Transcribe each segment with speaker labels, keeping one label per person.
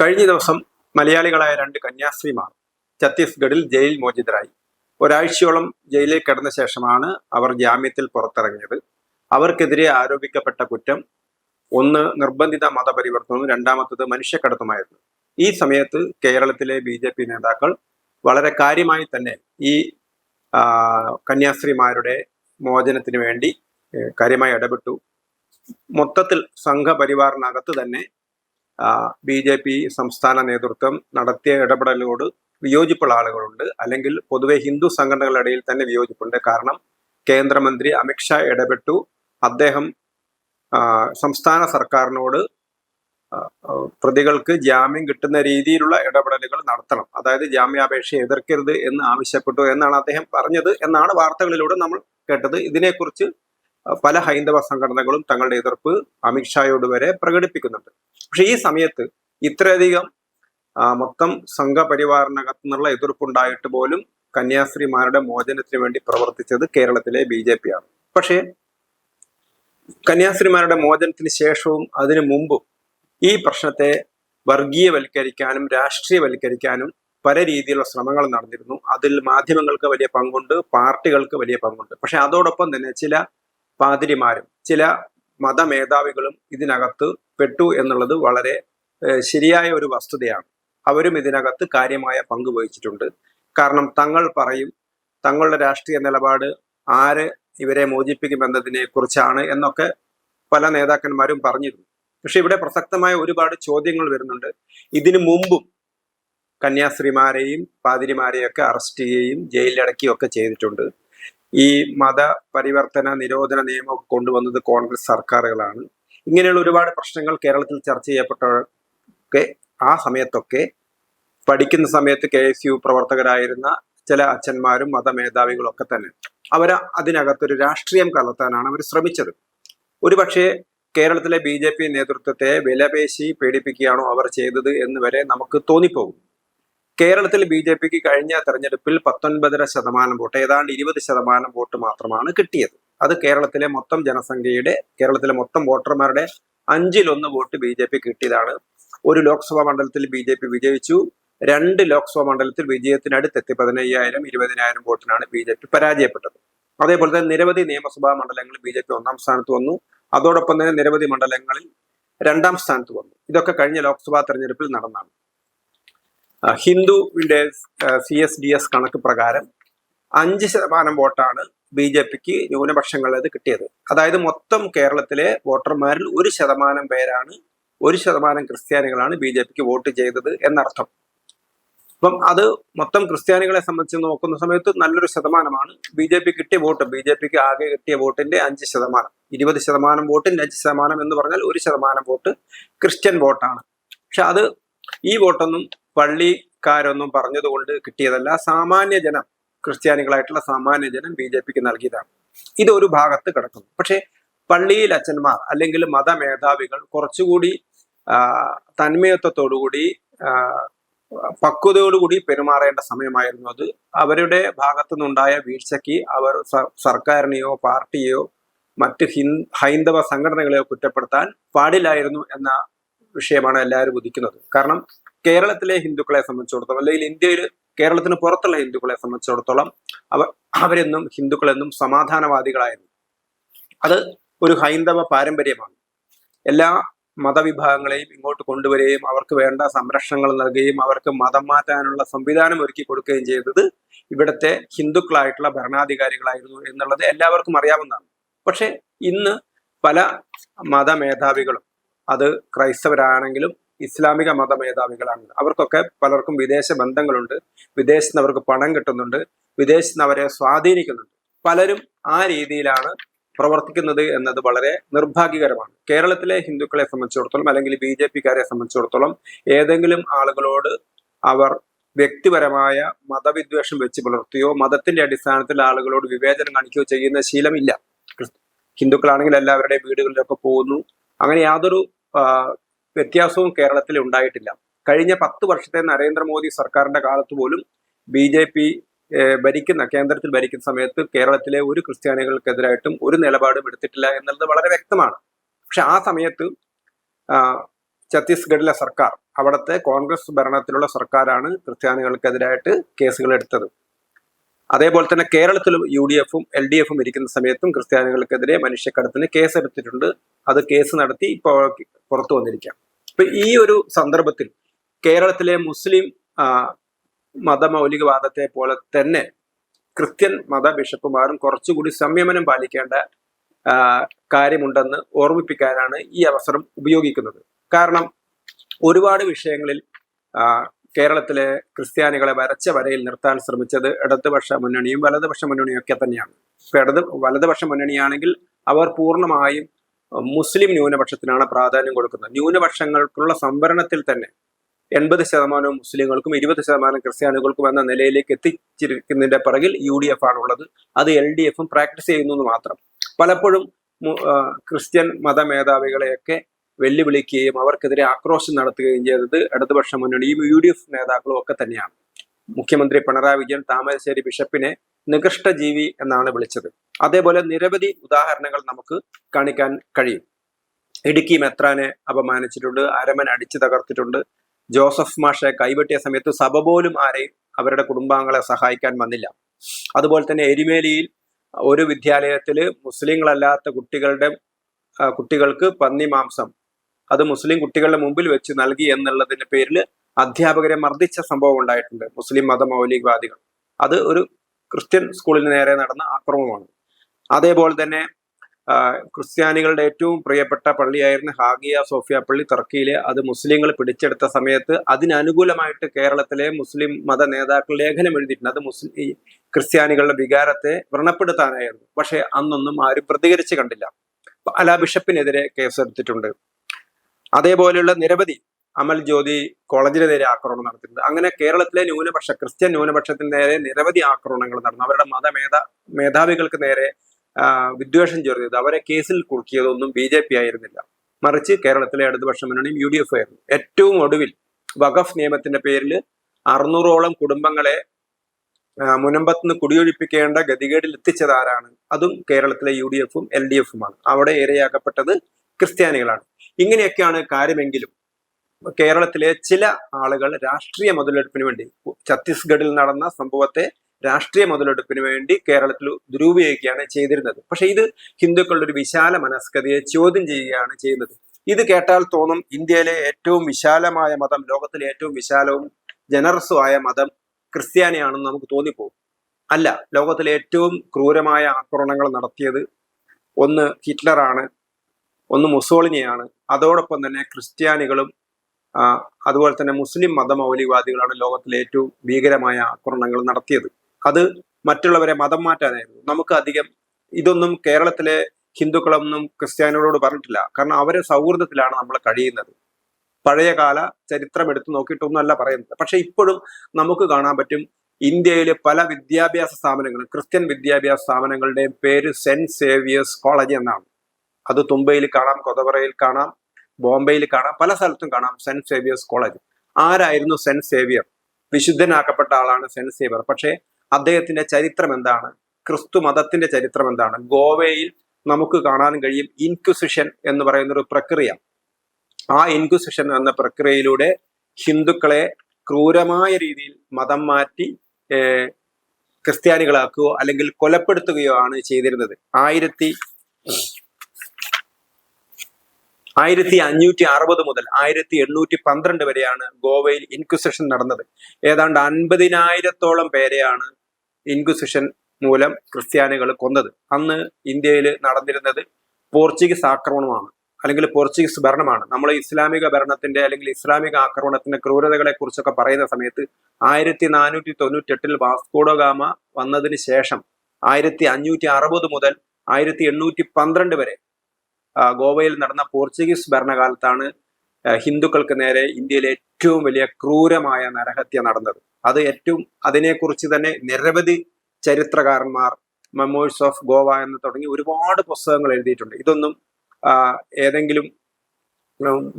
Speaker 1: കഴിഞ്ഞ ദിവസം മലയാളികളായ രണ്ട് കന്യാസ്ത്രീമാർ ഛത്തീസ്ഗഡിൽ ജയിൽ മോചിതരായി. ഒരാഴ്ചയോളം ജയിലിൽ കിടന്ന ശേഷമാണ് അവർ ജാമ്യത്തിൽ പുറത്തിറങ്ങിയത്. അവർക്കെതിരെ ആരോപിക്കപ്പെട്ട കുറ്റം ഒന്ന് നിർബന്ധിത മതപരിവർത്തനവും രണ്ടാമത്തത് മനുഷ്യക്കടത്തുമായിരുന്നു. ഈ സമയത്ത് കേരളത്തിലെ ബി ജെ പി നേതാക്കൾ വളരെ കാര്യമായി തന്നെ ഈ കന്യാസ്ത്രീമാരുടെ മോചനത്തിന് വേണ്ടി കാര്യമായി ഇടപെട്ടു. മൊത്തത്തിൽ സംഘപരിവാറിനകത്ത് തന്നെ ബി ജെ പി സംസ്ഥാന നേതൃത്വം നടത്തിയ ഇടപെടലോട് വിയോജിപ്പുള്ള ആളുകളുണ്ട്. അല്ലെങ്കിൽ പൊതുവെ ഹിന്ദു സംഘടനകളുടെ ഇടയിൽ തന്നെ വിയോജിപ്പുണ്ട്. കാരണം കേന്ദ്രമന്ത്രി അമിത്ഷാ ഇടപെട്ടു. അദ്ദേഹം സംസ്ഥാന സർക്കാരിനോട് പ്രതികൾക്ക് ജാമ്യം കിട്ടുന്ന രീതിയിലുള്ള ഇടപെടലുകൾ നടത്തണം. അതായത് ജാമ്യാപേക്ഷ എതിർക്കരുത് എന്ന് ആവശ്യപ്പെട്ടു എന്നാണ് അദ്ദേഹം പറഞ്ഞത് എന്നാണ് വാർത്തകളിലൂടെ നമ്മൾ കേട്ടത്. ഇതിനെക്കുറിച്ച് പല ഹൈന്ദവ സംഘടനകളും തങ്ങളുടെ എതിർപ്പ് അമിത്ഷായോട് വരെ പ്രകടിപ്പിക്കുന്നുണ്ട്. പക്ഷെ ഈ സമയത്ത് ഇത്രയധികം മൊത്തം സംഘപരിവാറിനകത്തു നിന്നുള്ള എതിർപ്പുണ്ടായിട്ട് പോലും കന്യാസ്ത്രീമാരുടെ മോചനത്തിന് വേണ്ടി പ്രവർത്തിച്ചത് കേരളത്തിലെ ബി ജെ പി ആണ്. പക്ഷേ കന്യാസ്ത്രീമാരുടെ മോചനത്തിന് ശേഷവും അതിനു മുമ്പും ഈ പ്രശ്നത്തെ വർഗീയവൽക്കരിക്കാനും രാഷ്ട്രീയവൽക്കരിക്കാനും പല രീതിയിലുള്ള ശ്രമങ്ങൾ നടന്നിരുന്നു. അതിൽ മാധ്യമങ്ങൾക്ക് വലിയ പങ്കുണ്ട് പാർട്ടികൾക്ക് വലിയ പങ്കുണ്ട്. പക്ഷെ അതോടൊപ്പം തന്നെ ചില പാതിരിമാരും. ചില മതമേധാവികളും ഇതിനകത്ത് പെട്ടു എന്നുള്ളത് വളരെ ശരിയായ ഒരു വസ്തുതയാണ്. അവരും ഇതിനകത്ത് കാര്യമായ പങ്ക് വഹിച്ചിട്ടുണ്ട്. കാരണം തങ്ങൾ പറയും തങ്ങളുടെ രാഷ്ട്രീയ നിലപാട് ആര് ഇവരെ മോചിപ്പിക്കുമെന്നതിനെ കുറിച്ചാണ് എന്നൊക്കെ പല നേതാക്കന്മാരും പറഞ്ഞിരുന്നു. പക്ഷെ ഇവിടെ പ്രസക്തമായ ഒരുപാട് ചോദ്യങ്ങൾ വരുന്നുണ്ട്. ഇതിനു മുമ്പും കന്യാസ്ത്രീമാരെയും പാതിരിമാരെയും ഒക്കെ അറസ്റ്റ് ചെയ്യുകയും ജയിലിലടക്കുകയും ഒക്കെ ചെയ്തിട്ടുണ്ട്. ഈ മത പരിവർത്തന നിരോധന നിയമം കൊണ്ടുവന്നത് കോൺഗ്രസ് സർക്കാരുകളാണ്. ഇങ്ങനെയുള്ള ഒരുപാട് പ്രശ്നങ്ങൾ കേരളത്തിൽ ചർച്ച ചെയ്യപ്പെട്ടൊക്കെ ആ സമയത്തൊക്കെ പഠിക്കുന്ന സമയത്ത് കെ എസ് യു പ്രവർത്തകരായിരുന്ന ചില അച്ഛന്മാരും മതമേധാവികളും ഒക്കെ തന്നെ. അവർ അതിനകത്തൊരു രാഷ്ട്രീയം കലർത്താനാണ് അവർ ശ്രമിച്ചത്. ഒരുപക്ഷെ കേരളത്തിലെ ബി ജെ പി നേതൃത്വത്തെ വിലപേശി പേടിപ്പിക്കുകയാണോ അവർ ചെയ്തത് എന്ന് വരെ നമുക്ക് തോന്നിപ്പോകും. കേരളത്തിൽ ബി ജെ പിക്ക് കഴിഞ്ഞ തെരഞ്ഞെടുപ്പിൽ പത്തൊൻപതര ശതമാനം വോട്ട് ഏതാണ്ട് ഇരുപത് ശതമാനം വോട്ട് മാത്രമാണ് കിട്ടിയത്. അത് കേരളത്തിലെ മൊത്തം ജനസംഖ്യയുടെ കേരളത്തിലെ മൊത്തം വോട്ടർമാരുടെ അഞ്ചിലൊന്ന് വോട്ട് ബി ജെ പി കിട്ടിയതാണ്. ഒരു ലോക്സഭാ മണ്ഡലത്തിൽ ബി ജെ പി വിജയിച്ചു. രണ്ട് ലോക്സഭാ മണ്ഡലത്തിൽ വിജയത്തിനടുത്തെത്തി പതിനയ്യായിരം ഇരുപതിനായിരം വോട്ടിനാണ് ബി ജെ പി പരാജയപ്പെട്ടത്. അതേപോലെ തന്നെ നിരവധി നിയമസഭാ മണ്ഡലങ്ങളിൽ ബി ജെ പി ഒന്നാം സ്ഥാനത്ത് വന്നു. അതോടൊപ്പം തന്നെ നിരവധി മണ്ഡലങ്ങളിൽ രണ്ടാം സ്ഥാനത്ത് വന്നു. ഇതൊക്കെ കഴിഞ്ഞ ലോക്സഭാ തെരഞ്ഞെടുപ്പിൽ നടന്നാണ്. ഹിന്ദുവിന്റെ സി എസ് ഡി എസ് കണക്ക് പ്രകാരം അഞ്ച് ശതമാനം വോട്ടാണ് ബി ജെ പിക്ക് ന്യൂനപക്ഷങ്ങളത് കിട്ടിയത്. അതായത് മൊത്തം കേരളത്തിലെ വോട്ടർമാരിൽ ഒരു ശതമാനം പേരാണ് ഒരു ശതമാനം ക്രിസ്ത്യാനികളാണ് ബി ജെ പിക്ക് വോട്ട് ചെയ്തത് എന്നർത്ഥം. അപ്പം അത് മൊത്തം ക്രിസ്ത്യാനികളെ സംബന്ധിച്ച് നോക്കുന്ന സമയത്ത് നല്ലൊരു ശതമാനമാണ് ബി ജെ പി കിട്ടിയ വോട്ട്. ബി ജെ പിക്ക് ആകെ കിട്ടിയ വോട്ടിന്റെ അഞ്ച് ശതമാനം. ഇരുപത് ശതമാനം വോട്ടിന്റെ അഞ്ച് ശതമാനം എന്ന് പറഞ്ഞാൽ ഒരു ശതമാനം വോട്ട് ക്രിസ്ത്യൻ വോട്ടാണ്. പക്ഷെ അത് ഈ വോട്ടൊന്നും പള്ളിക്കാരൊന്നും പറഞ്ഞതുകൊണ്ട് കിട്ടിയതല്ല. സാമാന്യ ജനം ക്രിസ്ത്യാനികളായിട്ടുള്ള സാമാന്യ ജനം ബി ജെ പിക്ക് നൽകിയതാണ്. ഇത് ഒരു ഭാഗത്ത് കിടക്കുന്നു. പക്ഷേ പള്ളിയിൽ അച്ഛന്മാർ അല്ലെങ്കിൽ മതമേധാവികൾ കുറച്ചുകൂടി തന്മയത്വത്തോടുകൂടി പക്വതയോടുകൂടി പെരുമാറേണ്ട സമയമായിരുന്നു അത്. അവരുടെ ഭാഗത്തു നിന്നുണ്ടായ വീഴ്ചയ്ക്ക് അവർ സർക്കാരിനെയോ പാർട്ടിയെയോ മറ്റ് ഹൈന്ദവ സംഘടനകളെയോ കുറ്റപ്പെടുത്താൻ പാടില്ലായിരുന്നു എന്ന വിഷയമാണ് എല്ലാവരും ഉദിക്കുന്നത്. കാരണം കേരളത്തിലെ ഹിന്ദുക്കളെ സംബന്ധിച്ചിടത്തോളം അല്ലെങ്കിൽ ഇന്ത്യയിൽ കേരളത്തിന് പുറത്തുള്ള ഹിന്ദുക്കളെ സംബന്ധിച്ചിടത്തോളം അവർ അവരെന്നും ഹിന്ദുക്കളെന്നും സമാധാനവാദികളായിരുന്നു. അത് ഒരു ഹൈന്ദവ പാരമ്പര്യമാണ്. എല്ലാ മതവിഭാഗങ്ങളെയും ഇങ്ങോട്ട് കൊണ്ടുവരികയും അവർക്ക് വേണ്ട സംരക്ഷണങ്ങൾ നൽകുകയും അവർക്ക് മതം മാറ്റാനുള്ള സംവിധാനം ഒരുക്കി കൊടുക്കുകയും ചെയ്തത് ഇവിടുത്തെ ഹിന്ദുക്കളായിട്ടുള്ള ഭരണാധികാരികളായിരുന്നു എന്നുള്ളത് എല്ലാവർക്കും അറിയാവുന്നതാണ്. പക്ഷെ ഇന്ന് പല മതമേധാവികളും അത് ക്രൈസ്തവരാണെങ്കിലും ഇസ്ലാമിക മത മേധാവികളാണ്. അവർക്കൊക്കെ പലർക്കും വിദേശ ബന്ധങ്ങളുണ്ട്. വിദേശത്ത് നിന്ന് അവർക്ക് പണം കിട്ടുന്നുണ്ട്. വിദേശത്ത് നിന്ന് അവരെ സ്വാധീനിക്കുന്നുണ്ട്. പലരും ആ രീതിയിലാണ് പ്രവർത്തിക്കുന്നത് എന്നത് വളരെ നിർഭാഗ്യകരമാണ്. കേരളത്തിലെ ഹിന്ദുക്കളെ സംബന്ധിച്ചിടത്തോളം അല്ലെങ്കിൽ ബി ജെ പിക്കാരെ സംബന്ധിച്ചിടത്തോളം ഏതെങ്കിലും ആളുകളോട് അവർ വ്യക്തിപരമായ മതവിദ്വേഷം വെച്ച് പുലർത്തുകയോ മതത്തിന്റെ അടിസ്ഥാനത്തിൽ ആളുകളോട് വിവേചനം കാണിക്കുകയോ ചെയ്യുന്ന ശീലമില്ല. ഹിന്ദുക്കളാണെങ്കിൽ എല്ലാവരുടെയും വീടുകളിലൊക്കെ പോകുന്നു. അങ്ങനെ യാതൊരു വ്യത്യാസവും കേരളത്തിൽ ഉണ്ടായിട്ടില്ല. കഴിഞ്ഞ പത്ത് വർഷത്തെ നരേന്ദ്രമോദി സർക്കാരിന്റെ കാലത്ത് പോലും ബി ജെ പി ഭരിക്കുന്ന കേന്ദ്രത്തിൽ ഭരിക്കുന്ന സമയത്ത് കേരളത്തിലെ ഒരു ക്രിസ്ത്യാനികൾക്കെതിരായിട്ടും ഒരു നിലപാടും എടുത്തിട്ടില്ല എന്നുള്ളത് വളരെ വ്യക്തമാണ്. പക്ഷെ ആ സമയത്ത് ഛത്തീസ്ഗഡിലെ സർക്കാർ അവിടുത്തെ കോൺഗ്രസ് ഭരണത്തിലുള്ള സർക്കാരാണ് ക്രിസ്ത്യാനികൾക്കെതിരായിട്ട് കേസുകൾ എടുത്തത്. അതേപോലെ തന്നെ കേരളത്തിലും യു ഡി എഫും എൽ ഡി എഫും ഇരിക്കുന്ന സമയത്തും ക്രിസ്ത്യാനികൾക്കെതിരെ മനുഷ്യക്കടത്തിന് കേസെടുത്തിട്ടുണ്ട്. അത് കേസ് നടത്തി ഇപ്പോൾ പുറത്തു വന്നിരിക്കാം അപ്പൊ ഈ ഒരു സന്ദർഭത്തിൽ കേരളത്തിലെ മുസ്ലിം മതമൗലികവാദത്തെ പോലെ തന്നെ ക്രിസ്ത്യൻ മത ബിഷപ്പുമാരും കുറച്ചുകൂടി സംയമനം പാലിക്കേണ്ട കാര്യമുണ്ടെന്ന് ഓർമ്മിപ്പിക്കാനാണ് ഈ അവസരം ഉപയോഗിക്കുന്നത്. കാരണം ഒരുപാട് വിഷയങ്ങളിൽ കേരളത്തിലെ ക്രിസ്ത്യാനികളെ വരച്ച വരയിൽ നിർത്താൻ ശ്രമിച്ചത് ഇടതുപക്ഷ മുന്നണിയും വലതുപക്ഷ മുന്നണിയും ഒക്കെ തന്നെയാണ്. ഇപ്പൊ ഇടത് വലതുപക്ഷ മുന്നണിയാണെങ്കിൽ അവർ പൂർണമായും മുസ്ലിം ന്യൂനപക്ഷത്തിനാണ് പ്രാധാന്യം കൊടുക്കുന്നത്. ന്യൂനപക്ഷങ്ങൾക്കുള്ള സംവരണത്തിൽ തന്നെ എൺപത് ശതമാനവും മുസ്ലിങ്ങൾക്കും ഇരുപത് ശതമാനം ക്രിസ്ത്യാനികൾക്കും എന്ന നിലയിലേക്ക് എത്തിച്ചിരിക്കുന്നതിന്റെ പിറകിൽ യു ഡി എഫ് ആണുള്ളത്. അത് എൽ ഡി എഫും പ്രാക്ടീസ് ചെയ്യുന്നു എന്ന് മാത്രം. പലപ്പോഴും ക്രിസ്ത്യൻ മത മേധാവികളെയൊക്കെ വെല്ലുവിളിക്കുകയും അവർക്കെതിരെ ആക്രോശം നടത്തുകയും ചെയ്തത് ഇടതുപക്ഷ മുന്നണിയും യു ഡി എഫ് നേതാക്കളും ഒക്കെ തന്നെയാണ്. മുഖ്യമന്ത്രി പിണറായി വിജയൻ താമരശ്ശേരി ബിഷപ്പിനെ നികൃഷ്ടജീവി എന്നാണ് വിളിച്ചത്. അതേപോലെ നിരവധി ഉദാഹരണങ്ങൾ നമുക്ക് കാണിക്കാൻ കഴിയും. ഇടുക്കി മെത്രാനെ അപമാനിച്ചിട്ടുണ്ട് അരമൻ അടിച്ചു തകർത്തിട്ടുണ്ട്. ജോസഫ് മാഷെ കൈവെട്ടിയ സമയത്ത് സഭ പോലും ആരെയും അവരുടെ കുടുംബാംഗങ്ങളെ സഹായിക്കാൻ വന്നില്ല. അതുപോലെ തന്നെ എരുമേലിയിൽ ഒരു വിദ്യാലയത്തിൽ മുസ്ലിങ്ങളല്ലാത്ത കുട്ടികളുടെ കുട്ടികൾക്ക് പന്നി മാംസം. അത് മുസ്ലിം കുട്ടികളുടെ മുമ്പിൽ വെച്ച് നൽകി എന്നുള്ളതിന്റെ പേരിൽ അധ്യാപകരെ മർദ്ദിച്ച സംഭവം ഉണ്ടായിട്ടുണ്ട്. മുസ്ലിം മത മൗലികവാദികൾ. അത് ഒരു ക്രിസ്ത്യൻ സ്കൂളിന് നേരെ നടന്ന ആക്രമമാണ് അതേപോലെ തന്നെ ക്രിസ്ത്യാനികളുടെ ഏറ്റവും പ്രിയപ്പെട്ട പള്ളിയായിരുന്ന ഹാഗിയ സോഫിയ പള്ളി തുർക്കിയിലെ അത് മുസ്ലിങ്ങൾ പിടിച്ചെടുത്ത സമയത്ത് അതിനനുകൂലമായിട്ട് കേരളത്തിലെ മുസ്ലിം മത നേതാക്കൾ ലേഖനം എഴുതിയിട്ടുണ്ട്. അത് മുസ്ലിം ക്രിസ്ത്യാനികളുടെ വികാരത്തെ വ്രണപ്പെടുത്താനായിരുന്നു. പക്ഷേ അന്നൊന്നും ആരും പ്രതികരിച്ച് കണ്ടില്ല. അല ബിഷപ്പിനെതിരെ കേസെടുത്തിട്ടുണ്ട്. അതേപോലെയുള്ള നിരവധി അമൽ ജ്യോതി കോളേജിന് നേരെ ആക്രമണം നടത്തിയിട്ടുണ്ട്. അങ്ങനെ കേരളത്തിലെ ന്യൂനപക്ഷ ക്രിസ്ത്യൻ ന്യൂനപക്ഷത്തിന് നേരെ നിരവധി ആക്രമണങ്ങൾ നടന്നു. അവരുടെ മതമേധ മേധാവികൾക്ക് നേരെ വിദ്വേഷം ചേർത്തത് അവരെ കേസിൽ കുടുക്കിയതൊന്നും ബി ജെ പി ആയിരുന്നില്ല. മറിച്ച് കേരളത്തിലെ ഇടതുപക്ഷ മുന്നണിയും യു ഡി എഫ് ആയിരുന്നു. ഏറ്റവും ഒടുവിൽ വഖഫ് നിയമത്തിന്റെ പേരിൽ അറുന്നൂറോളം കുടുംബങ്ങളെ മുനമ്പത്ത് നിന്ന് കുടിയൊഴിപ്പിക്കേണ്ട ഗതികേടിൽ എത്തിച്ചത് ആരാണ്? അതും കേരളത്തിലെ യു ഡി എഫും എൽ ഡി എഫുമാണ്. അവിടെ ഇരയാക്കപ്പെട്ടത് ക്രിസ്ത്യാനികളാണ്. ഇങ്ങനെയൊക്കെയാണ് കാര്യമെങ്കിലും കേരളത്തിലെ ചില ആളുകൾ രാഷ്ട്രീയ മുതലെടുപ്പിന് വേണ്ടി ഛത്തീസ്ഗഡിൽ നടന്ന സംഭവത്തെ രാഷ്ട്രീയ മുതലെടുപ്പിന് വേണ്ടി കേരളത്തിൽ ദുരുപയോഗിക്കുകയാണ് ചെയ്തിരുന്നത്. പക്ഷെ ഇത് ഹിന്ദുക്കളുടെ ഒരു വിശാല മനസ്കതയെ ചോദ്യം ചെയ്യുകയാണ് ചെയ്യുന്നത്. ഇത് കേട്ടാൽ തോന്നും ഇന്ത്യയിലെ ഏറ്റവും വിശാലമായ മതം ലോകത്തിലെ ഏറ്റവും വിശാലവും ജനറസുമായ മതം ക്രിസ്ത്യാനിയാണെന്ന് നമുക്ക് തോന്നിപ്പോകും. അല്ല ലോകത്തിലെ ഏറ്റവും ക്രൂരമായ ആക്രമണങ്ങൾ നടത്തിയത് ഒന്ന് ഹിറ്റ്ലറാണ് ഒന്ന് മുസോളിനിയാണ്. അതോടൊപ്പം തന്നെ ക്രിസ്ത്യാനികളും അതുപോലെ തന്നെ മുസ്ലിം മത മതമൗലികവാദികളാണ് ലോകത്തിലെ ഏറ്റവും ഭീകരമായ ആക്രമണങ്ങൾ നടത്തിയത്. അത് മറ്റുള്ളവരെ മതം മാറ്റാനായിരുന്നു. നമുക്ക് അധികം ഇതൊന്നും കേരളത്തിലെ ഹിന്ദുക്കളൊന്നും ക്രിസ്ത്യാനികളോട് പറഞ്ഞിട്ടില്ല. കാരണം അവരെ സൗഹൃദത്തിലാണ് നമ്മൾ കഴിയുന്നത്. പഴയകാല ചരിത്രം എടുത്തു നോക്കിയിട്ടൊന്നുമല്ല പറയുന്നത്. പക്ഷെ ഇപ്പോഴും നമുക്ക് കാണാൻ പറ്റും ഇന്ത്യയിലെ പല വിദ്യാഭ്യാസ സ്ഥാപനങ്ങളും ക്രിസ്ത്യൻ വിദ്യാഭ്യാസ സ്ഥാപനങ്ങളുടെയും പേര് സെന്റ് സേവിയേഴ്സ് കോളേജ് എന്നാണ്. അത് തുമ്പയിൽ കാണാം കൊതവറയിൽ കാണാം ബോംബെയിൽ കാണാം പല സ്ഥലത്തും കാണാം. Saint Xavier's college. ആരായിരുന്നു സെന്റ് സേവിയർ? വിശുദ്ധനാക്കപ്പെട്ട ആളാണ് സെന്റ് സേവിയർ. പക്ഷേ അദ്ദേഹത്തിന്റെ ചരിത്രം എന്താണ്? ക്രിസ്തു മതത്തിന്റെ ചരിത്രം എന്താണ്? ഗോവയിൽ നമുക്ക് കാണാൻ കഴിയും ഇൻക്വിസിഷൻ എന്ന് പറയുന്ന ഒരു പ്രക്രിയ. ആ ഇൻക്വിസിഷൻ എന്ന പ്രക്രിയയിലൂടെ ഹിന്ദുക്കളെ ക്രൂരമായ രീതിയിൽ മതം മാറ്റി ക്രിസ്ത്യാനികളാക്കുകയോ അല്ലെങ്കിൽ കൊലപ്പെടുത്തുകയോ ആണ് ചെയ്തിരുന്നത്. ആയിരത്തി ആയിരത്തി അഞ്ഞൂറ്റി അറുപത് മുതൽ ആയിരത്തി എണ്ണൂറ്റി പന്ത്രണ്ട് വരെയാണ് ഗോവയിൽ ഇൻക്വിസിഷൻ നടന്നത്. ഏതാണ്ട് അൻപതിനായിരത്തോളം പേരെയാണ് ഇൻക്വിസിഷൻ മൂലം ക്രിസ്ത്യാനികൾ കൊന്നത്. അന്ന് ഇന്ത്യയിൽ നടന്നിരുന്നത് പോർച്ചുഗീസ് ആക്രമണമാണ് അല്ലെങ്കിൽ പോർച്ചുഗീസ് ഭരണമാണ്. നമ്മൾ ഇസ്ലാമിക ഭരണത്തിന്റെ അല്ലെങ്കിൽ ഇസ്ലാമിക ആക്രമണത്തിന്റെ ക്രൂരതകളെ കുറിച്ചൊക്കെ പറയുന്ന സമയത്ത് ആയിരത്തി നാനൂറ്റി തൊണ്ണൂറ്റി എട്ടിൽ വാസ്കോഡോഗാമ വന്നതിന് ശേഷം ആയിരത്തി അഞ്ഞൂറ്റി അറുപത് മുതൽ ആയിരത്തി എണ്ണൂറ്റി പന്ത്രണ്ട് വരെ ഗോവയിൽ നടന്ന പോർച്ചുഗീസ് ഭരണകാലത്താണ് ഹിന്ദുക്കൾക്ക് നേരെ ഇന്ത്യയിലെ ഏറ്റവും വലിയ ക്രൂരമായ നരഹത്യ നടന്നത്. അത് ഏറ്റവും അതിനെക്കുറിച്ച് തന്നെ നിരവധി ചരിത്രകാരന്മാർ മെമ്മോഴ്സ് ഓഫ് ഗോവ എന്ന് തുടങ്ങി ഒരുപാട് പുസ്തകങ്ങൾ എഴുതിയിട്ടുണ്ട്. ഇതൊന്നും ഏതെങ്കിലും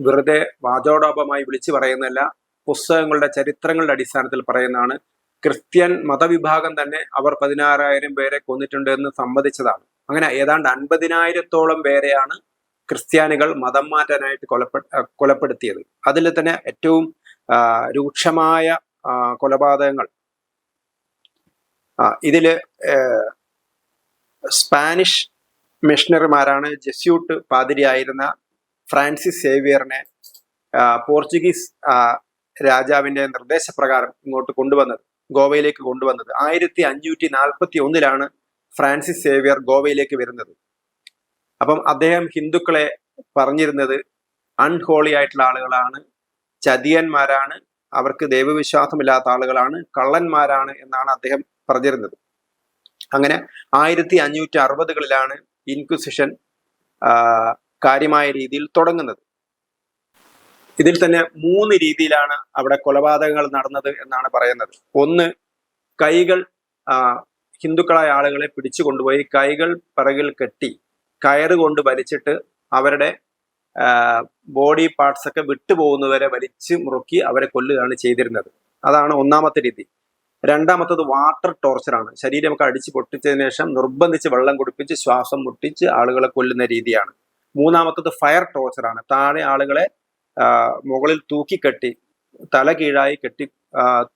Speaker 1: വെറുതെ വാചോടോപമായി വിളിച്ചു പറയുന്നതല്ല പുസ്തകങ്ങളുടെ ചരിത്രങ്ങളുടെ അടിസ്ഥാനത്തിൽ പറയുന്നതാണ്. ക്രിസ്ത്യൻ മതവിഭാഗം തന്നെ അവർ പതിനാറായിരം പേരെ കൊന്നിട്ടുണ്ട് എന്ന് സമ്മതിച്ചതാണ്. അങ്ങനെ ഏതാണ്ട് അൻപതിനായിരത്തോളം പേരെയാണ് ക്രിസ്ത്യാനികൾ മതം മാറ്റാനായിട്ട് കൊലപ്പെ കൊലപ്പെടുത്തിയത്. അതിൽ തന്നെ ഏറ്റവും രൂക്ഷമായ കൊലപാതകങ്ങൾ. ഇതിൽ സ്പാനിഷ് മിഷണറിമാരാണ് ജെസ്യൂട്ട് പാതിരിയായിരുന്ന ഫ്രാൻസിസ് സേവിയറിനെ പോർച്ചുഗീസ് രാജാവിന്റെ നിർദ്ദേശപ്രകാരം ഇങ്ങോട്ട് കൊണ്ടുവന്നത് ഗോവയിലേക്ക് കൊണ്ടുവന്നത്. ആയിരത്തി അഞ്ഞൂറ്റി നാൽപ്പത്തി ഒന്നിലാണ് ഫ്രാൻസിസ് സേവിയർ ഗോവയിലേക്ക് വരുന്നത്. അപ്പം അദ്ദേഹം ഹിന്ദുക്കളെ പറഞ്ഞിരുന്നത് അൺഹോളി ആയിട്ടുള്ള ആളുകളാണ് ചതിയന്മാരാണ് അവർക്ക് ദൈവവിശ്വാസമില്ലാത്ത ആളുകളാണ് കള്ളന്മാരാണ് എന്നാണ് അദ്ദേഹം പറഞ്ഞിരുന്നത്. അങ്ങനെ ആയിരത്തി അഞ്ഞൂറ്റി അറുപതുകളിലാണ് ഇൻക്വിസിഷൻ കാര്യമായ രീതിയിൽ തുടങ്ങുന്നത്. ഇതിൽ തന്നെ മൂന്ന് രീതിയിലാണ് അവിടെ കൊലപാതകങ്ങൾ നടന്നത് എന്നാണ് പറയുന്നത്. ഒന്ന് കൈകൾ ഹിന്ദുക്കളായ ആളുകളെ പിടിച്ചു കൊണ്ടുപോയി കൈകൾ പിറകിൽ കെട്ടി കയറ് കൊണ്ട് വലിച്ചിട്ട് അവരുടെ ബോഡി പാർട്സ് ഒക്കെ വിട്ടുപോകുന്നവരെ വലിച്ച് മുറുക്കി അവരെ കൊല്ലുകയാണ് ചെയ്തിരുന്നത്. അതാണ് ഒന്നാമത്തെ രീതി. രണ്ടാമത്തത് വാട്ടർ ടോർച്ചറാണ് ശരീരമൊക്കെ അടിച്ച് പൊട്ടിച്ചതിന് ശേഷം നിർബന്ധിച്ച് വെള്ളം കുടിപ്പിച്ച് ശ്വാസം മുട്ടിച്ച് ആളുകളെ കൊല്ലുന്ന രീതിയാണ്. മൂന്നാമത്തത് ഫയർ ടോർച്ചറാണ് താഴെ ആളുകളെ മുകളിൽ തൂക്കിക്കെട്ടി തല കീഴായി കെട്ടി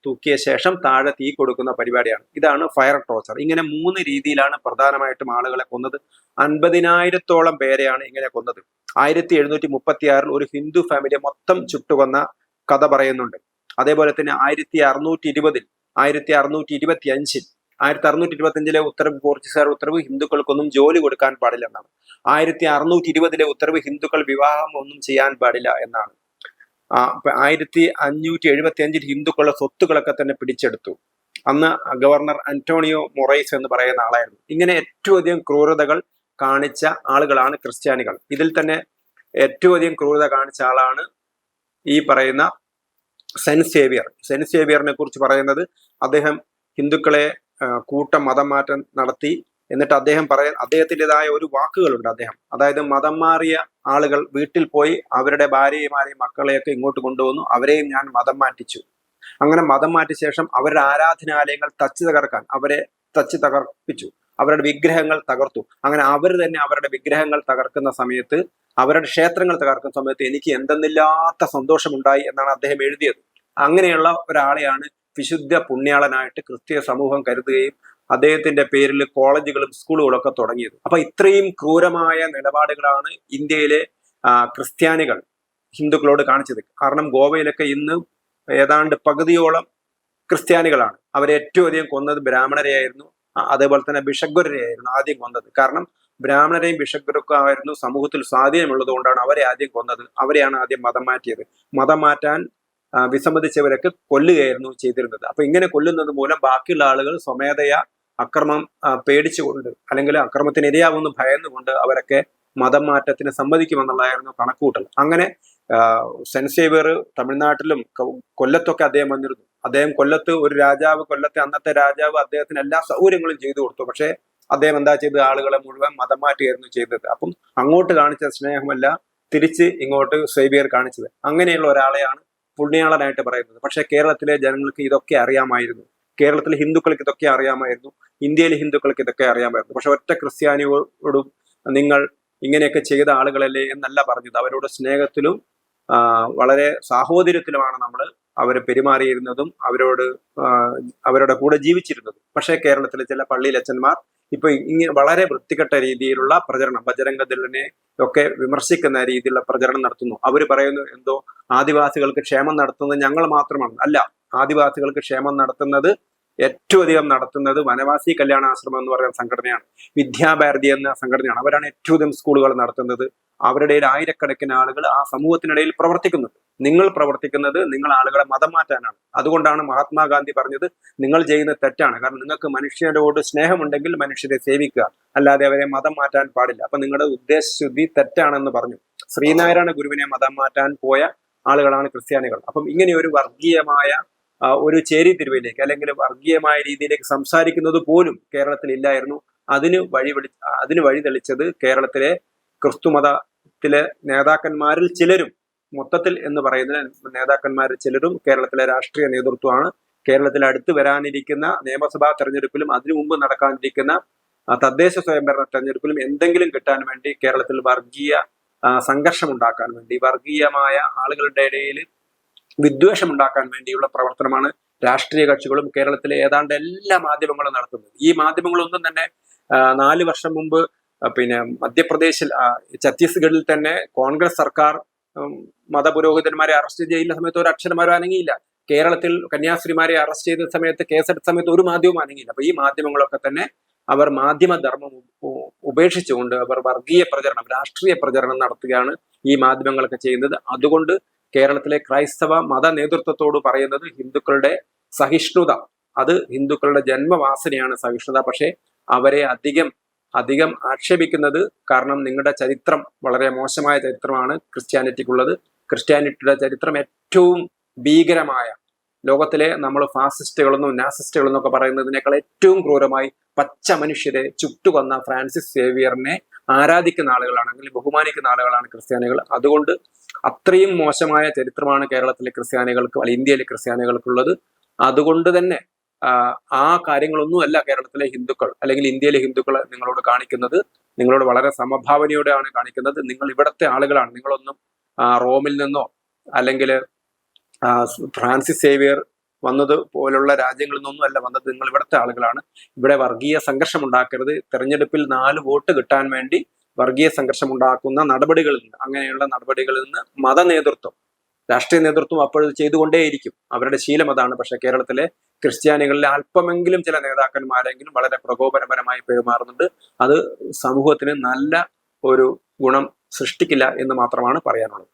Speaker 1: തൂക്കിയ ശേഷം താഴെ തീ കൊടുക്കുന്ന പരിപാടിയാണ്. ഇതാണ് ഫയർ ടോർച്ചർ ഇങ്ങനെ മൂന്ന് രീതിയിലാണ് പ്രധാനമായിട്ടും ആളുകളെ കൊന്നത്. അൻപതിനായിരത്തോളം പേരെയാണ് ഇങ്ങനെ കൊന്നത്. ആയിരത്തി എഴുന്നൂറ്റി മുപ്പത്തി ആറിൽ ഒരു ഹിന്ദു ഫാമിലിയെ മൊത്തം ചുട്ടുകൊന്ന കഥ പറയുന്നുണ്ട്. അതേപോലെ തന്നെ ആയിരത്തി അറുന്നൂറ്റി ഇരുപതിൽ ആയിരത്തി അറുന്നൂറ്റി ഇരുപത്തി അഞ്ചിൽ ആയിരത്തി അറുന്നൂറ്റി ഇരുപത്തി അഞ്ചിലെ ഉത്തരവ് പോർച്ചുഗീസുകാർ ഉത്തരവ് ഹിന്ദുക്കൾക്കൊന്നും ജോലി കൊടുക്കാൻ പാടില്ല എന്നാണ്. ആയിരത്തി അറുന്നൂറ്റി ഇരുപതിലെ ഉത്തരവ് ഹിന്ദുക്കൾ വിവാഹം ഒന്നും ചെയ്യാൻ പാടില്ല എന്നാണ്. ആയിരത്തി അഞ്ഞൂറ്റി എഴുപത്തി അഞ്ചിൽ ഹിന്ദുക്കളുടെ സ്വത്തുക്കളൊക്കെ തന്നെ പിടിച്ചെടുത്തു. അന്ന് ഗവർണർ അന്റോണിയോ മൊറൈസ് എന്ന് പറയുന്ന ആളായിരുന്നു. ഇങ്ങനെ ഏറ്റവും അധികം ക്രൂരതകൾ കാണിച്ച ആളുകളാണ് ക്രിസ്ത്യാനികൾ. ഇതിൽ തന്നെ ഏറ്റവും അധികം ക്രൂരത കാണിച്ച ആളാണ് ഈ പറയുന്ന സെന്റ് സേവിയർ. സെന്റ് സേവിയറിനെ കുറിച്ച് പറയുന്നത് അദ്ദേഹം ഹിന്ദുക്കളെ കൂട്ട മതമാറ്റം മതം മാറ്റം നടത്തി എന്നിട്ട് അദ്ദേഹം പറയ അദ്ദേഹത്തിന്റെതായ ഒരു വാക്കുകളുണ്ട് അദ്ദേഹം. അതായത് മതം മാറിയ ആളുകൾ വീട്ടിൽ പോയി അവരുടെ ഭാര്യമാരെയും മക്കളെയൊക്കെ ഇങ്ങോട്ട് കൊണ്ടുവന്നു അവരെയും ഞാൻ മതം മാറ്റിച്ചു. അങ്ങനെ മതം മാറ്റിയ ശേഷം അവരുടെ ആരാധനാലയങ്ങൾ തച്ച് തകർക്കാൻ അവരെ തച്ച് തകർപ്പിച്ചു. അവരുടെ വിഗ്രഹങ്ങൾ തകർത്തു. അങ്ങനെ അവർ തന്നെ അവരുടെ വിഗ്രഹങ്ങൾ തകർക്കുന്ന സമയത്ത് അവരുടെ ക്ഷേത്രങ്ങൾ തകർക്കുന്ന സമയത്ത് എനിക്ക് എന്തെന്നില്ലാത്ത സന്തോഷമുണ്ടായി എന്നാണ് അദ്ദേഹം എഴുതിയത്. അങ്ങനെയുള്ള ഒരാളെയാണ് വിശുദ്ധ പുണ്യാളനായിട്ട് ക്രിസ്തീയ സമൂഹം കരുതുകയും അദ്ദേഹത്തിന്റെ പേരിൽ കോളേജുകളും സ്കൂളുകളും ഒക്കെ തുടങ്ങിയത്. അപ്പൊ ഇത്രയും ക്രൂരമായ നിലപാടുകളാണ് ഇന്ത്യയിലെ ക്രിസ്ത്യാനികൾ ഹിന്ദുക്കളോട് കാണിച്ചത്. കാരണം ഗോവയിലൊക്കെ ഇന്ന് ഏതാണ്ട് പകുതിയോളം ക്രിസ്ത്യാനികളാണ്. അവരെ ഏറ്റവും അധികം കൊന്നത് ബ്രാഹ്മണരെയായിരുന്നു. അതേപോലെ തന്നെ ബിഷഗ്വരരെയായിരുന്നു ആദ്യം കൊന്നത്. കാരണം ബ്രാഹ്മണരെയും ബിഷഗ്വരൊക്കെ ആയിരുന്നു സമൂഹത്തിൽ സ്വാധീനമുള്ളത് കൊണ്ടാണ് അവരെ ആദ്യം കൊന്നത്. അവരെയാണ് ആദ്യം മതം മാറ്റിയത്. മതം മാറ്റാൻ വിസമ്മതിച്ചവരൊക്കെ കൊല്ലുകയായിരുന്നു ചെയ്തിരുന്നത്. അപ്പൊ ഇങ്ങനെ കൊല്ലുന്നത് മൂലം ബാക്കിയുള്ള ആളുകൾ സ്വമേധയാ അക്രമം പേടിച്ചുകൊണ്ട് അല്ലെങ്കിൽ അക്രമത്തിന് ഭയന്നുകൊണ്ട് അവരൊക്കെ മതം മാറ്റത്തിന് സമ്മതിക്കുമെന്നുള്ളതായിരുന്നു കണക്കുകൂട്ടൽ. അങ്ങനെ സെൻസേവിയർ തമിഴ്നാട്ടിലും കൊല്ലത്തൊക്കെ അദ്ദേഹം വന്നിരുന്നു. അദ്ദേഹം കൊല്ലത്ത് ഒരു രാജാവ് കൊല്ലത്തെ അന്നത്തെ രാജാവ് അദ്ദേഹത്തിന് എല്ലാ സൗകര്യങ്ങളും ചെയ്തു കൊടുത്തു. പക്ഷേ അദ്ദേഹം എന്താ ചെയ്തത്? ആളുകളെ മുഴുവൻ മതം മാറ്റിയായിരുന്നു ചെയ്തത്. അപ്പം അങ്ങോട്ട് കാണിച്ച സ്നേഹമല്ല തിരിച്ച് ഇങ്ങോട്ട് സേവിയർ കാണിച്ചത്. അങ്ങനെയുള്ള ഒരാളെയാണ് പുണ്യാളനായിട്ട് പറയുന്നത്. പക്ഷേ കേരളത്തിലെ ജനങ്ങൾക്ക് ഇതൊക്കെ അറിയാമായിരുന്നു. കേരളത്തിലെ ഹിന്ദുക്കൾക്ക് ഇതൊക്കെ അറിയാമായിരുന്നു ഇന്ത്യയിലെ ഹിന്ദുക്കൾക്ക് ഇതൊക്കെ അറിയാമായിരുന്നു. പക്ഷെ ഒറ്റ ക്രിസ്ത്യാനിയോടും നിങ്ങൾ ഇങ്ങനെയൊക്കെ ചെയ്ത ആളുകളല്ലേ എന്നല്ല പറഞ്ഞത്. അവരോട് സ്നേഹത്തിലും വളരെ സാഹോദര്യത്തിലുമാണ് നമ്മൾ അവർ പെരുമാറിയിരുന്നതും അവരോട് അവരുടെ കൂടെ ജീവിച്ചിരുന്നതും. പക്ഷേ കേരളത്തിലെ ചില പള്ളിയിലച്ചന്മാർ ഇപ്പൊ ഇങ്ങനെ വളരെ വൃത്തികെട്ട രീതിയിലുള്ള പ്രചരണം ബജരംഗദളിനെ ഒക്കെ വിമർശിക്കുന്ന രീതിയിലുള്ള പ്രചരണം നടത്തുന്നു. അവർ പറയുന്നു എന്തോ ആദിവാസികൾക്ക് ക്ഷേമം നടത്തുന്നത് ഞങ്ങൾ മാത്രമാണ്. അല്ല ആദിവാസികൾക്ക് ക്ഷേമം നടത്തുന്നത് ഏറ്റവും അധികം നടത്തുന്നത് വനവാസി കല്യാണ ആശ്രമം എന്ന് പറയുന്ന സംഘടനയാണ്. വിദ്യാഭാരതി എന്ന സംഘടനയാണ്. അവരാണ് ഏറ്റവും അധികം സ്കൂളുകൾ നടത്തുന്നത്. അവരുടെ ആയിരക്കണക്കിന് ആളുകൾ ആ സമൂഹത്തിനിടയിൽ പ്രവർത്തിക്കുന്നുണ്ട്. നിങ്ങൾ പ്രവർത്തിക്കുന്നത് നിങ്ങൾ ആളുകളെ മതം മാറ്റാനാണ്. അതുകൊണ്ടാണ് മഹാത്മാഗാന്ധി പറഞ്ഞത് നിങ്ങൾ ചെയ്യുന്ന തെറ്റാണ്. കാരണം നിങ്ങൾക്ക് മനുഷ്യരോട് സ്നേഹമുണ്ടെങ്കിൽ മനുഷ്യരെ സേവിക്കുക. അല്ലാതെ അവരെ മതം മാറ്റാൻ പാടില്ല. അപ്പൊ നിങ്ങളുടെ ഉദ്ദേശശുദ്ധി തെറ്റാണെന്ന് പറഞ്ഞു. ശ്രീനാരായണ ഗുരുവിനെ മതം മാറ്റാൻ പോയ ആളുകളാണ് ക്രിസ്ത്യാനികൾ. അപ്പം ഇങ്ങനെ ഒരു വർഗീയമായ ഒരു ചേരിതിരിവിലേക്ക് അല്ലെങ്കിൽ വർഗീയമായ രീതിയിലേക്ക് സംസാരിക്കുന്നത് പോലും കേരളത്തിൽ ഇല്ലായിരുന്നു. അതിന് വഴി വിളി അതിന് വഴി തെളിച്ചത് കേരളത്തിലെ ക്രിസ്തുമതത്തിലെ നേതാക്കന്മാരിൽ ചിലരും മൊത്തത്തിൽ എന്ന് പറയുന്ന നേതാക്കന്മാരിൽ ചിലരും കേരളത്തിലെ രാഷ്ട്രീയ നേതൃത്വമാണ്. കേരളത്തിൽ അടുത്ത് വരാനിരിക്കുന്ന നിയമസഭാ തെരഞ്ഞെടുപ്പിലും അതിനു മുമ്പ് നടക്കാനിരിക്കുന്ന തദ്ദേശ സ്വയംഭരണ തെരഞ്ഞെടുപ്പിലും എന്തെങ്കിലും കിട്ടാൻ വേണ്ടി കേരളത്തിൽ വർഗീയ സംഘർഷം ഉണ്ടാക്കാൻ വേണ്ടി വർഗീയമായ ആളുകളുടെ ഇടയിൽ വിദ്വേഷം ഉണ്ടാക്കാൻ വേണ്ടിയുള്ള പ്രവർത്തനമാണ് രാഷ്ട്രീയ കക്ഷികളും കേരളത്തിലെ ഏതാണ്ട് എല്ലാ മാധ്യമങ്ങളും നടത്തുന്നത്. ഈ മാധ്യമങ്ങളൊന്നും തന്നെ നാല് വർഷം മുമ്പ് പിന്നെ മധ്യപ്രദേശിൽ ഛത്തീസ്ഗഡിൽ തന്നെ കോൺഗ്രസ് സർക്കാർ മതപുരോഹിതന്മാരെ അറസ്റ്റ് ചെയ്യുന്ന സമയത്ത് ഒരു അക്ഷരമാരും അനങ്ങിയില്ല. കേരളത്തിൽ കന്യാസ്ത്രീമാരെ അറസ്റ്റ് ചെയ്ത സമയത്ത് കേസെടുത്ത സമയത്ത് ഒരു മാധ്യമം അനങ്ങിയില്ല. അപ്പൊ ഈ മാധ്യമങ്ങളൊക്കെ തന്നെ അവർ മാധ്യമധർമ്മം ഉപേക്ഷിച്ചുകൊണ്ട് അവർ വർഗീയ പ്രചരണം രാഷ്ട്രീയ പ്രചരണം നടത്തുകയാണ് ഈ മാധ്യമങ്ങളൊക്കെ ചെയ്യുന്നത്. അതുകൊണ്ട് കേരളത്തിലെ ക്രൈസ്തവ മത നേതൃത്വത്തോട് പറയുന്നത് ഹിന്ദുക്കളുടെ സഹിഷ്ണുത. അത് ഹിന്ദുക്കളുടെ ജന്മവാസനയാണ് സഹിഷ്ണുത. പക്ഷേ അവരെ അധികം അധികം ആക്ഷേപിക്കുന്നത് കാരണം നിങ്ങളുടെ ചരിത്രം വളരെ മോശമായ ചരിത്രമാണ് ക്രിസ്ത്യാനിറ്റിക്കുള്ളത്. ക്രിസ്ത്യാനിറ്റിയുടെ ചരിത്രം ഏറ്റവും ഭീകരമായ ലോകത്തിലെ നമ്മൾ ഫാസിസ്റ്റുകളെന്നും നാസിസ്റ്റുകളെന്നും ഒക്കെ പറയുന്നതിനേക്കാൾ ഏറ്റവും ക്രൂരമായി പച്ച മനുഷ്യരെ ചുട്ടുകൊന്ന ഫ്രാൻസിസ് സേവിയറിനെ ആരാധിക്കുന്ന ആളുകളാണെങ്കിൽ ബഹുമാനിക്കുന്ന ആളുകളാണ് ക്രിസ്ത്യാനികൾ. അതുകൊണ്ട് അത്രയും മോശമായ ചരിത്രമാണ് കേരളത്തിലെ ക്രിസ്ത്യാനികൾക്ക് അല്ലെങ്കിൽ ഇന്ത്യയിലെ ക്രിസ്ത്യാനികൾക്കുള്ളത്. അതുകൊണ്ട് തന്നെ ആ കാര്യങ്ങളൊന്നുമല്ല കേരളത്തിലെ ഹിന്ദുക്കൾ അല്ലെങ്കിൽ ഇന്ത്യയിലെ ഹിന്ദുക്കൾ നിങ്ങളോട് കാണിക്കുന്നത്. നിങ്ങളോട് വളരെ സമഭാവനയോടെയാണ് കാണിക്കുന്നത്. നിങ്ങൾ ഇവിടുത്തെ ആളുകളാണ്. നിങ്ങളൊന്നും റോമിൽ നിന്നോ അല്ലെങ്കിൽ ഫ്രാൻസിസ് സേവിയർ വന്നത് പോലുള്ള രാജ്യങ്ങളിൽ നിന്നൊന്നും അല്ല വന്നത്. നിങ്ങൾ ഇവിടുത്തെ ആളുകളാണ്. ഇവിടെ വർഗീയ സംഘർഷം ഉണ്ടാക്കരുത് തെരഞ്ഞെടുപ്പിൽ നാല് വോട്ട് കിട്ടാൻ വേണ്ടി വർഗീയ സംഘർഷം ഉണ്ടാക്കുന്ന നടപടികളിൽ നിന്ന് അങ്ങനെയുള്ള നടപടികളിൽ നിന്ന് മത നേതൃത്വം രാഷ്ട്രീയ നേതൃത്വം അപ്പോൾ ചെയ്തുകൊണ്ടേയിരിക്കും. അവരുടെ ശീലം അതാണ്. പക്ഷെ കേരളത്തിലെ ക്രിസ്ത്യാനികളിലെ അല്പമെങ്കിലും ചില നേതാക്കന്മാരെങ്കിലും വളരെ പ്രകോപനപരമായി പെരുമാറുന്നുണ്ട്. അത് സമൂഹത്തിന് നല്ല ഒരു ഗുണം സൃഷ്ടിക്കില്ല എന്ന് മാത്രമാണ് പറയാനുള്ളത്.